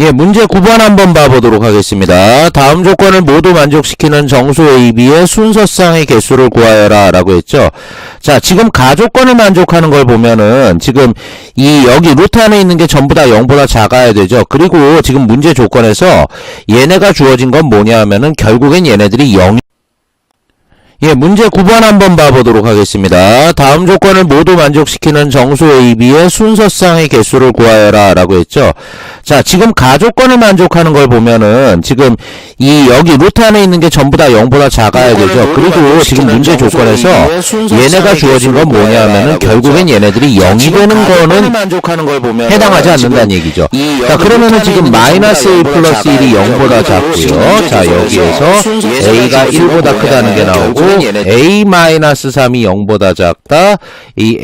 예, 문제 9번 한번 봐보도록 하겠습니다. 다음 조건을 모두 만족시키는 정수 AB의 순서쌍의 개수를 구하여라 라고 했죠. 자, 지금 가조건을 만족하는 걸 보면은 지금 이 여기 루트 안에 있는 게 전부 다 0보다 작아야 되죠. 그리고 지금 문제 조건에서 얘네가 주어진 건 뭐냐 하면은 결국엔 얘네들이 0 예, 문제 9번 한번 봐보도록 하겠습니다. 다음 조건을 모두 만족시키는 정수 AB의 순서쌍의 개수를 구하여라 라고 했죠. 자, 지금 가조건을 만족하는 걸 보면은 지금 이 여기 루트 안에 있는 게 전부 다 0보다 작아야 되죠. 그리고 지금 문제 조건에서 얘네가 주어진 건 뭐냐 하면은 결국엔 얘네들이 0이 되는 거는 만족하는 걸 보면 해당하지 않는다는 얘기죠. 자, 그러면은 지금 마이너스 1 플러스 1이 0보다 작고요. 자, 여기에서 A가 1보다 크다는 게 나오고 A 마이너스 3이 0보다 작다. 이